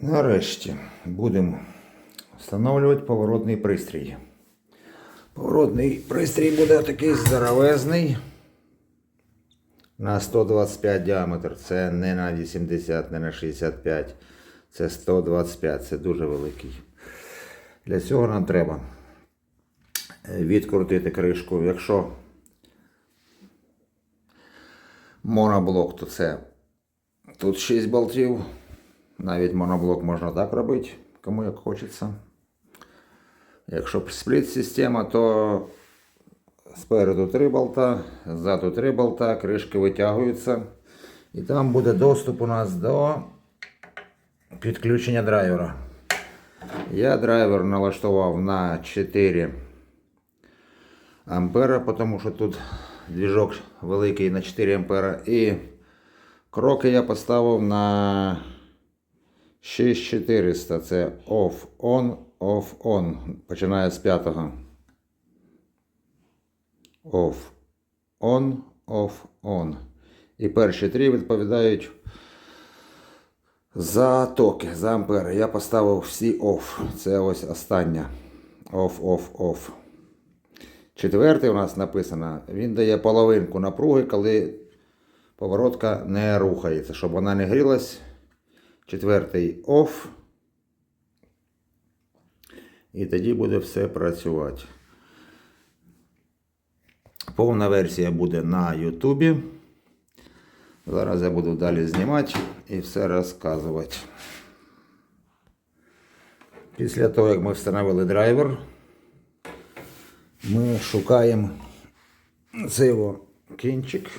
Нарешті будемо встановлювати поворотний пристрій. Поворотний пристрій буде такий здоровезний. На 125 діаметр. Це не на 80, не на 65. Це 125. Це дуже великий. Для цього нам треба відкрутити кришку. Якщо моноблок, то це тут 6 болтів. Навіть моноблок можна так робити, кому як хочеться. Якщо спліт-система, то спереду 3 болта, ззаду 3 болта, кришки витягуються. І там буде доступ у нас до підключення драйвера. Я драйвер налаштував на 4 ампера, тому що тут двіжок великий на 4 ампера. І кроки я поставив на 6400. Це off-on, off-on. Починає з п'ятого. Off-on, off-on. І перші три відповідають за токи, за ампери. Я поставив всі off. Це ось остання. Off, off, off. Четвертий у нас написано, він дає половинку напруги, коли поворотка не рухається, щоб вона не грілась. Четвертий off. І тоді буде все працювати. Повна версія буде на Ютубі. Зараз я буду далі знімати і все розказувати. Після того, як ми встановили драйвер, ми шукаємо цей кінчик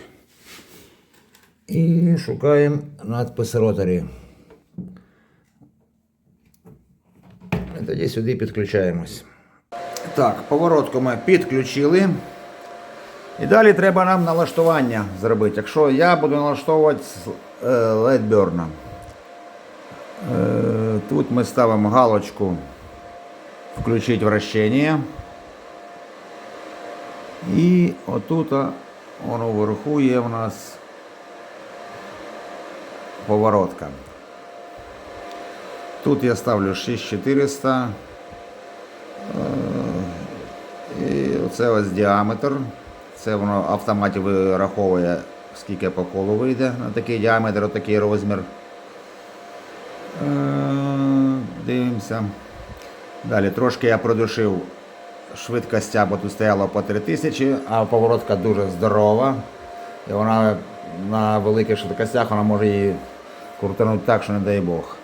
і шукаємо надпис ротарі. І тоді сюди підключаємось. Так, поворотку ми підключили. І далі треба нам налаштування зробити. Якщо я буду налаштовувати з е, Е, Тут ми ставимо галочку включить вращення. І отут воно вверху є у нас поворотка. Тут я ставлю 6400. Е, І оце ось діаметр. Це воно автоматі вираховує, скільки по колу вийде на такий діаметр, такий розмір. Е, Дивимося. Далі трошки я продушив швидкостя, бо тут стояло по 3000, а поворотка дуже здорова. І вона на великих швидкостях вона може її крутанути так, що не дай Бог.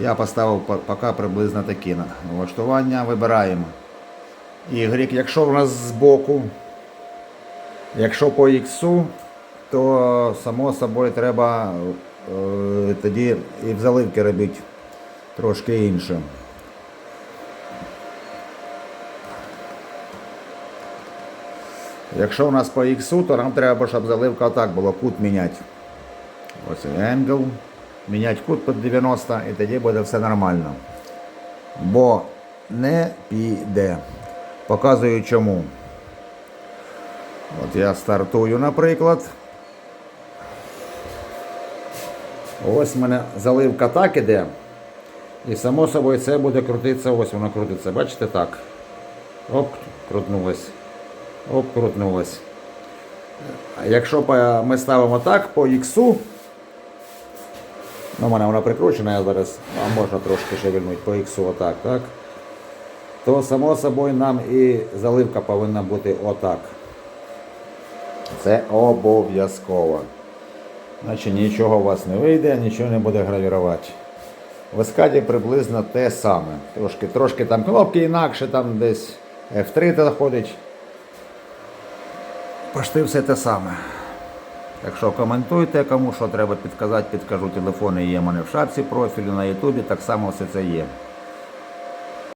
Я поставив поки приблизно такі на- налаштування. Вибираємо. Y, якщо в нас збоку, якщо по X, то само собою треба е, тоді і в заливки робити трошки інше. Якщо у нас по X, то нам треба, щоб заливка отак було, кут міняти. Ось angle. Міняти кут під 90 і тоді буде все нормально. Бо не піде. Показую чому. От я стартую, наприклад. Ось в мене заливка так іде. І само собою це буде крутитися, ось воно крутиться. Бачите так? Оп, крутнулось. Оп, крутнулось. Якщо ми ставимо так по іксу, ну, в мене вона прикручена, я зараз а можна трошки шевельнути по іксу отак, так? То само собою нам і заливка повинна бути отак. Це обов'язково. Значить нічого у вас не вийде, нічого не буде гравірувати. В ескаді приблизно те саме. Трошки, трошки там кнопки інакше, там десь F3 заходить. Пошти все те саме. Так коментуєте кому що треба підказати, підкажу телефони є в мене в шапці профілю на Ютубі, так само все це є.